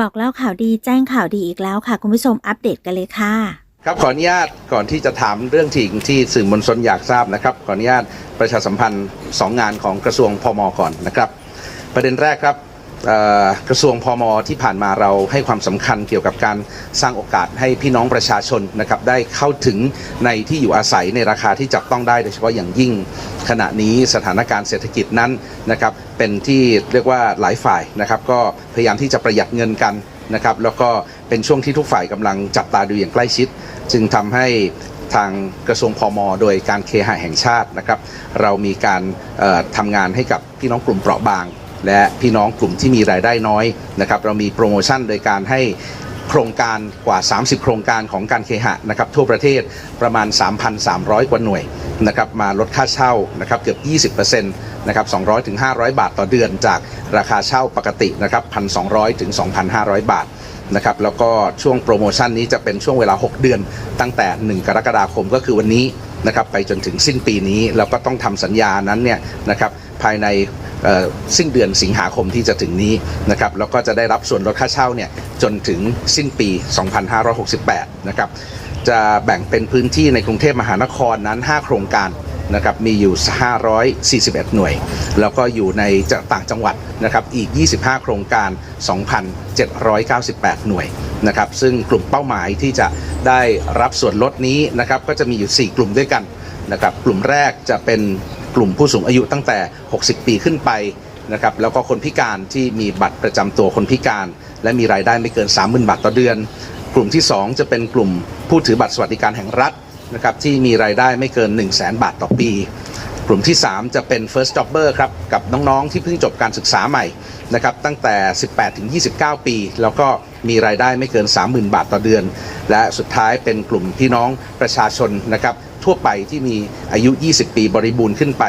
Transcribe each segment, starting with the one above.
บอกเล่าข่าวดีแจ้งข่าวดีอีกแล้วค่ะ คุณผู้ชมอัปเดตกันเลยค่ะ ครับขออนุญาตก่อนที่จะถามเรื่องที่ที่สื่อมวลชนอยากทราบนะครับ ขออนุญาตประชาสัมพันธ์ 2 งานของกระทรวงพมก่อนนะครับ ประเด็นแรกครับ กระทรวงพมที่ผ่านมาเราให้ความสำคัญเกี่ยวกับการสร้างโอกาสให้พี่น้องประชาชนนะครับได้เข้าถึงในที่อยู่อาศัยในราคาที่จับต้องได้โดยเฉพาะอย่างยิ่งขณะนี้สถานการณ์เศรษฐกิจนั้นนะครับเป็นที่เรียกว่าหลายฝ่ายนะครับก็พยายามที่จะประหยัดเงินกันนะครับแล้วก็เป็นช่วงที่ทุกฝ่ายกำลังจับตาดูอย่างใกล้ชิด จึงทำให้ทางกระทรวงพมโดยการเคหะแห่งชาตินะครับ เรามีการเอ่อทำงานให้กับพี่น้องกลุ่มเปราะบาง และพี่น้องกลุ่มที่มีรายได้น้อยนะครับเรามีโปรโมชั่นโดยการให้โครงการกว่า 30 โครงการของการเคหะนะครับทั่วประเทศประมาณ 3,300 กว่าหน่วยนะครับมาลดค่าเช่านะครับเกือบ 20%นะครับ200ถึง500 บาทต่อเดือนจากราคาเช่าปกตินะครับ1,200ถึง2,500 บาทนะครับแล้วก็ช่วงโปรโมชั่นนี้จะเป็นช่วงเวลา 6 เดือนตั้งแต่ 1 กรกฎาคมก็คือวันนี้ นะครับไปจนถึงสิ้นปีนี้เราก็ต้องทำสัญญานั้นเนี่ยนะครับภายในสิ้นเดือนสิงหาคมที่จะถึงนี้นะครับแล้วก็จะได้รับส่วนลดค่าเช่าเนี่ยจนถึงสิ้นปี 2568 นะครับจะแบ่งเป็นพื้นที่ในกรุงเทพมหานครนั้น 5 โครงการ นะครับมีอยู่ 541 หน่วย แล้วก็อยู่ในต่างจังหวัดนะครับอีก 25 โครงการ 2,798 หน่วยนะครับซึ่งกลุ่มเป้าหมายที่จะได้รับส่วนลดนี้นะครับก็จะมีอยู่ 4 กลุ่มด้วยกันนะครับกลุ่มแรกจะเป็นกลุ่มผู้สูงอายุตั้งแต่ 60 ปีขึ้นไปนะครับแล้วก็คนพิการที่มีบัตรประจำตัวคนพิการ และมีรายได้ไม่เกิน 30,000 บาทต่อเดือน กลุ่มที่ 2 จะเป็นกลุ่มผู้ถือบัตรสวัสดิการแห่งรัฐ นะครับที่มีรายได้ไม่เกิน 1 0 0 0 0แบาทต่อปี กลุ่มที่ 3 จะเป็น first jobber ครับกับน้องๆที่เพิ่งจบการศึกษาใหม่นะครับตั้งแต่ 18 ถึง 29 ปี แล้วก็มีรายได้ไม่เกิน 30,000 บาทต่อเดือน และสุดท้ายเป็นกลุ่มพี่น้องประชาชนนะครับทั่วไปที่มีอายุ 20 ปีบริบูรณ์ขึ้นไป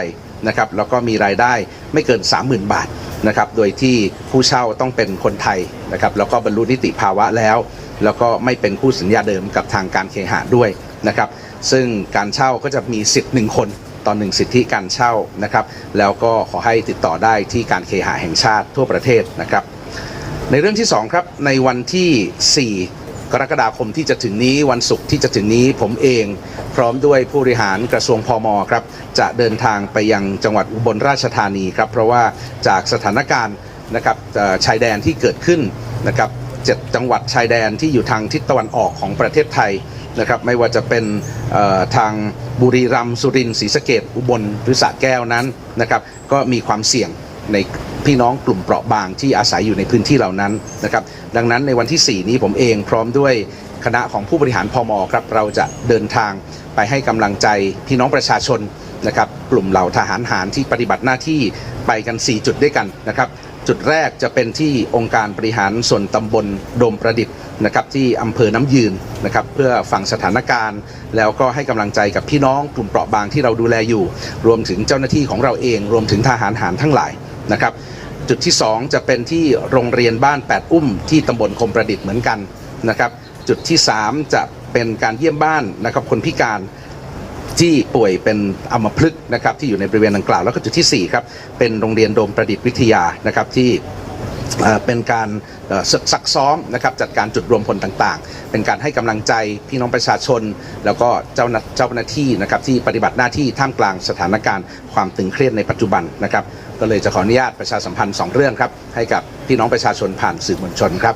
นะครับแล้วก็มีรายได้ไม่เกิน 30,000 บาทนะครับโดยที่ผู้เช่าต้องเป็นคนไทยนะครับแล้วก็บรรลุนิติภาวะแล้ว แล้วก็ไม่เป็นคู่สัญญาเดิมกับทางการเคหะด้วยนะครับ ซึ่งการเช่าก็จะมีสิทธิ์หนึ่งคนต่อหนึ่งสิทธิการเช่านะครับ แล้วก็ขอให้ติดต่อได้ที่การเคหะแห่งชาติทั่วประเทศนะครับ ในเรื่องที่ 2 ครับในวันที่ 4 กรกฎาคมที่จะถึงนี้วันศุกร์ที่จะถึงนี้ผมเองพร้อมด้วยผู้บริหารกระทรวงพมครับ จะเดินทางไปยังจังหวัดอุบลราชธานีครับ เพราะว่าจากสถานการณ์นะครับชายแดนที่เกิดขึ้นนะครับเจ็ดจังหวัดชายแดนที่อยู่ทางทิศตะวันออกของประเทศไทย นะครับไม่ว่าจะเป็นทางบุรีรัมย์สุรินทร์ศรีสะเกดอุบลหรือสระแก้วนั้นนะครับก็มีความเสี่ยงในพี่น้องกลุ่มเปราะบางที่อาศัยอยู่ในพื้นที่เหล่านั้นนะครับดังนั้นในวันที่ 4 นี้ผมเองพร้อมด้วยคณะของผู้บริหารพมครับเราจะเดินทางไปให้กำลังใจพี่น้องประชาชนนะครับกลุ่มเหล่าทหารหารที่ปฏิบัติหน้าที่ไปกัน 4 จุดด้วยกันนะครับจุดแรกจะเป็นที่องค์การบริหารส่วนตำบลโดมประดิษฐ์ นะครับที่อำเภอน้ำยืนนะครับเพื่อฟังสถานการณ์ แล้วก็ให้กำลังใจกับพี่น้องกลุ่มเปราะบางที่เราดูแลอยู่ รวมถึงเจ้าหน้าที่ของเราเอง รวมถึงทหารหารทั้งหลายนะครับจุดที่ 2 จะเป็นที่โรงเรียนบ้าน 8 อุ้ม ที่ตำบลคมประดิษฐ์เหมือนกันนะครับจุดที่ 3 จะเป็นการเยี่ยมบ้านนะครับคนพิการที่ป่วยเป็นอัมพฤกษ์นะครับที่อยู่ในบริเวณดังกล่าวแล้วก็จุดที่4ครับเป็นโรงเรียนโดมประดิษฐ์วิทยานะครับที่ เป็นการซักซักซ้อมนะครับจัดการจุดรวมพลต่างๆ เป็นการให้กำลังใจพี่น้องประชาชน แล้วก็เจ้าเจ้าหน้าที่นะครับที่ปฏิบัติหน้าที่ท่ามกลางสถานการณ์ความตึงเครียดในปัจจุบันนะครับก็เลยจะขออนุญาตประชาสัมพันธ์สองเรื่องครับให้กับพี่น้องประชาชนผ่านสื่อมวลชนครับ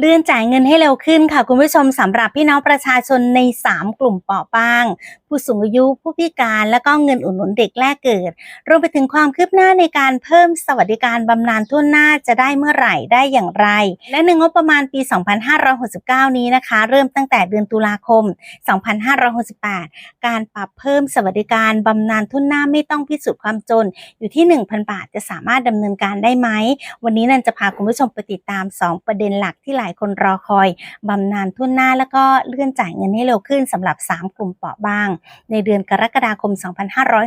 เลื่อนจ่ายเงินให้เร็วขึ้นค่ะ คุณผู้ชมสำหรับพี่น้องประชาชนใน 3 กลุ่มเปราะบางผู้สูงอายุผู้พิการและก็เงินอุดหนุนเด็กแรกเกิด รวมไปถึงความคืบหน้าในการเพิ่มสวัสดิการบำนาญทุนหน้าจะได้เมื่อไหร่ได้อย่างไร และในงบประมาณปี 2569 นี้นะคะ เริ่มตั้งแต่เดือนตุลาคม 2568 การปรับเพิ่มสวัสดิการบำนาญทุนหน้าไม่ต้องพิสูจน์ความจนอยู่ที่ 1,000 บาทจะสามารถดำเนินการได้ไหม วันนี้นันจะพาคุณผู้ชมไปติดตาม 2 ประเด็นหลักที่หลายคนรอคอยบำนาญทุนหน้า แล้วก็เลื่อนจ่ายเงินให้เร็วขึ้นสำหรับ 3 กลุ่มเปราะบางในเดือนกรกฎาคม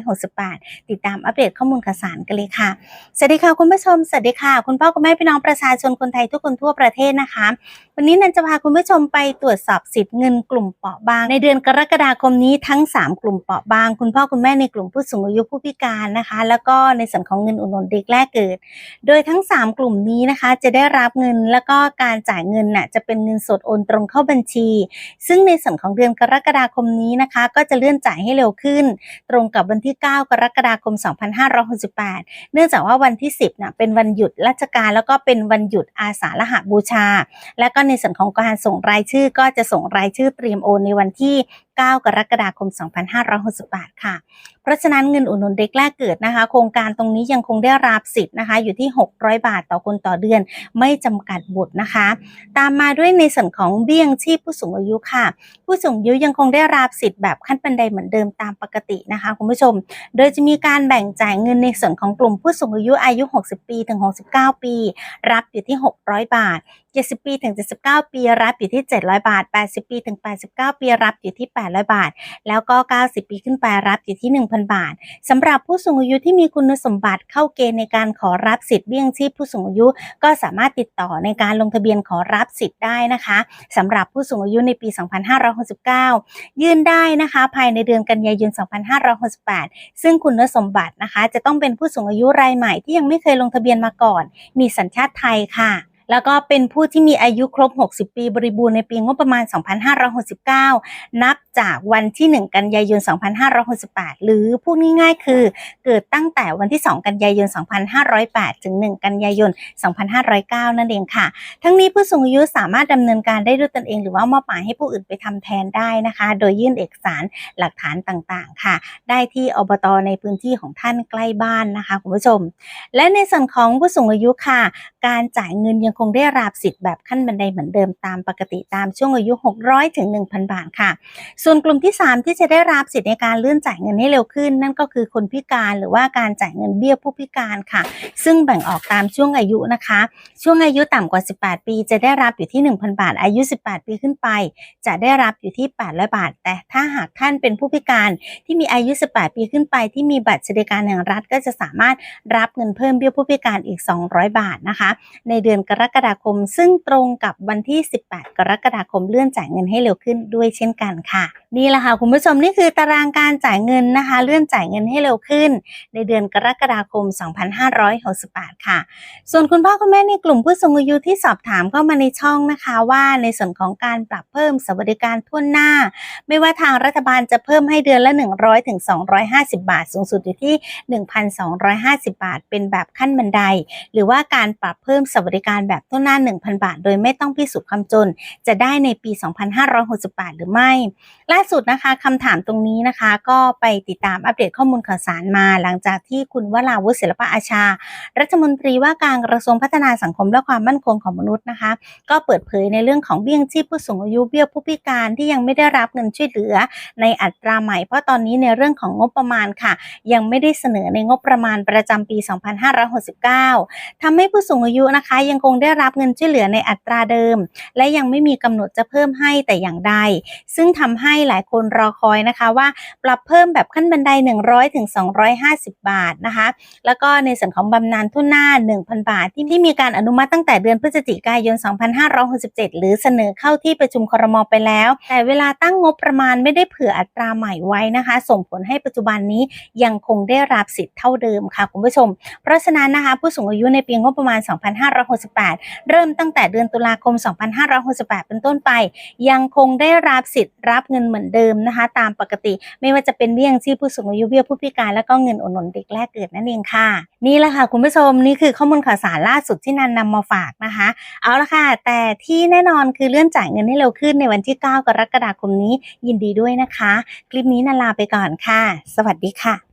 2568 ติดตามอัปเดตข้อมูลข่าวสารกันเลยค่ะ สวัสดีค่ะคุณผู้ชม สวัสดีค่ะ คุณพ่อคุณแม่พี่น้องประชาชนคนไทยทุกคนทั่วประเทศนะคะ วันนี้นันจะพาคุณผู้ชมไปตรวจสอบสิทธิ์เงินกลุ่มเปราะบาง ในเดือนกรกฎาคมนี้ทั้ง 3 กลุ่มเปราะบาง คุณพ่อคุณแม่ในกลุ่มผู้สูงอายุผู้พิการนะคะ แล้วก็ในส่วนของเงินอุดหนุนเด็กแรกเกิด โดยทั้ง 3 กลุ่มนี้นะคะจะได้รับเงินแล้วก็การจ่ายเงินน่ะจะเป็นเงินสดโอนตรงเข้าบัญชี ซึ่งในส่วนของเดือนกรกฎาคมนี้นะคะ ก็จะเลื่อนจ่ายให้เร็วขึ้น ตรงกับวันที่ 9 กรกฎาคม 2568 เนื่องจากว่าวันที่ 10น่ะเป็นวันหยุดราชการแล้วก็เป็นวันหยุดอาสาฬหบูชา และก็ในส่วนของการส่งรายชื่อก็จะส่งรายชื่อเตรียมโอนในวันที่ 9 กรกฎาคม 2568 ค่ะ เพราะฉะนั้นเงินอุดหนุนเด็กแรกเกิดนะคะ โครงการตรงนี้ยังคงได้รับสิทธิ์นะคะ อยู่ที่ 600 บาทต่อคนต่อเดือน ไม่จำกัดบุตรนะคะ ตามมาด้วยในส่วนของเบี้ยงชีพผู้สูงอายุค่ะ ผู้สูงอายุยังคงได้รับสิทธิ์แบบขั้นบันไดเหมือนเดิมตามปกตินะคะคุณผู้ชม โดยจะมีการแบ่งจ่ายเงินในส่วนของกลุ่มผู้สูงอายุอายุ 60 ปีถึง 69 ปี รับอยู่ที่ 600 บาท 70 ปีถึง 79 ปี รับอยู่ที่ 700 บาท 80 ปีถึง 89 ปี รับอยู่ที่800 บาท แล้วก็ 90 ปีขึ้นไปรับอยู่ที่ 1,000 บาทสำหรับผู้สูงอายุที่มีคุณสมบัติเข้าเกณฑ์ในการขอรับสิทธิ์เบี้ยงชีพผู้สูงอายุก็สามารถติดต่อในการลงทะเบียนขอรับสิทธิ์ได้นะคะสำหรับผู้สูงอายุในปี 2569 ยื่นได้นะคะ ภายในเดือนกันยายน 2568 ซึ่งคุณสมบัตินะคะ จะต้องเป็นผู้สูงอายุรายใหม่ที่ยังไม่เคยลงทะเบียนมาก่อน มีสัญชาติไทยค่ะ แล้วก็เป็นผู้ที่มีอายุครบ 60 ปีบริบูรณ์ในปีงบประมาณ 2569 นับจากวันที่ 1 กันยายน 2568 หรือพูดง่ายๆ คือเกิดตั้งแต่วันที่ 2 กันยายน 2508 ถึง 1 กันยายน 2509 นั่นเองค่ะ ทั้งนี้ผู้สูงอายุสามารถดำเนินการได้ด้วยตนเองหรือว่ามอบหมายให้ผู้อื่นไปทำแทนได้นะคะ โดยยื่นเอกสารหลักฐานต่างๆ ค่ะ ได้ที่อบตในพื้นที่ของท่านใกล้บ้านนะคะคุณผู้ชม และในส่วนของผู้สูงอายุค่ะการจ่ายเงินยังคงได้รับสิทธิ์แบบขั้นบันไดเหมือนเดิมตามปกติตามช่วงอายุ 600ถึง1,000 บาทค่ะ ส่วนกลุ่มที่ 3 ที่จะได้รับสิทธิ์ในการเลื่อนจ่ายเงินให้เร็วขึ้น นั่นก็คือคนพิการหรือว่าการจ่ายเงินเบี้ยผู้พิการค่ะ ซึ่งแบ่งออกตามช่วงอายุนะคะ ช่วงอายุต่ำกว่า 18 ปี จะได้รับอยู่ที่ 1,000 บาท อายุ 18 ปีขึ้นไป จะได้รับอยู่ที่ 800 บาท แต่ถ้าหากท่านเป็นผู้พิการที่มีอายุ 18 ปีขึ้นไป ที่มีบัตรสวัสดิการแห่งรัฐก็จะสามารถรับเงินเพิ่มเบี้ยผู้พิการอีก 200 บาทนะคะในเดือนกรกฎาคม ซึ่งตรงกับวันที่ 18 กรกฎาคมเลื่อนจ่ายเงินให้เร็วขึ้นด้วยเช่นกันค่ะ นี่แหละค่ะคุณผู้ชมนี่คือตารางการจ่ายเงินนะคะ เลื่อนจ่ายเงินให้เร็วขึ้น ในเดือนกรกฎาคม 2568 ค่ะ ส่วนคุณพ่อคุณแม่ในกลุ่มผู้สูงอายุที่สอบถามเข้ามาในช่องนะคะว่าในส่วนของการปรับเพิ่มสวัสดิการทั่วหน้า ไม่ว่าทางรัฐบาลจะเพิ่มให้เดือนละ 100ถึง250 บาท สูงสุดอยู่ที่ 1,250 บาท เป็นแบบขั้นบันได หรือว่าการปรับเพิ่มสวัสดิการแบบทั่วหน้า 1,000 บาท โดยไม่ต้องพิสูจน์ความจน จะได้ในปี 2568 หรือไม่ ล่าสุดนะคะคำถามตรงนี้นะคะ ก็ไปติดตามอัปเดตข้อมูลข่าวสารมา หลังจากที่คุณวราวุฒิศิลปะอาชา รัฐมนตรีว่าการกระทรวงพัฒนาสังคมและความมั่นคงของมนุษย์นะคะ ก็เปิดเผยในเรื่องของเบี้ยงชีพผู้สูงอายุเบี้ยผู้พิการที่ยังไม่ได้รับเงินช่วยเหลือ ในอัตราใหม่ เพราะตอนนี้ในเรื่องของงบประมาณค่ะ ยังไม่ได้เสนอในงบประมาณประจำปี 2569ทำให้ผู้สูงอายุนะคะ ยังคงได้รับเงินช่วยเหลือในอัตราเดิม และยังไม่มีกำหนดจะเพิ่มให้แต่อย่างใด ซึ่งทำให้หลายคนรอคอยนะคะว่าปรับเพิ่มแบบขั้นบันได 100ถึง250 บาทนะคะ แล้วก็ในส่วนของบำนาญทุนหน้า 1,000 บาท ที่ที่มีการอนุมัติตั้งแต่เดือนพฤศจิกายน 2567 หรือเสนอเข้าที่ประชุมครมไปแล้ว แต่เวลาตั้งงบประมาณไม่ได้เผื่ออัตราใหม่ไว้นะคะ ส่งผลให้ปัจจุบันนี้ยังคงได้รับสิทธิ์เท่าเดิมค่ะคุณผู้ชม เพราะฉะนั้นนะคะผู้สูงอายุในปีงบประมาณ2568 เริ่มตั้งแต่เดือนตุลาคม 2568 เป็นต้นไป ยังคงได้รับสิทธิ์รับเงินเหมือนเดิมนะคะ ตามปกติ ไม่ว่าจะเป็นเบี้ยยังชีพผู้สูงอายุเบี้ยผู้พิการแล้วก็เงินอุดหนุนเด็กแรกเกิดนั่นเองค่ะ นี่แหละค่ะคุณผู้ชมนี่คือข้อมูลข่าวสารล่าสุดที่นันนำมาฝากนะคะ เอาละค่ะ แต่ที่แน่นอนคือเลื่อนจ่ายเงินให้เร็วขึ้นในวันที่ 9 กรกฎาคมนี้ยินดีด้วยนะคะ คลิปนี้นันลาไปก่อนค่ะ สวัสดีค่ะ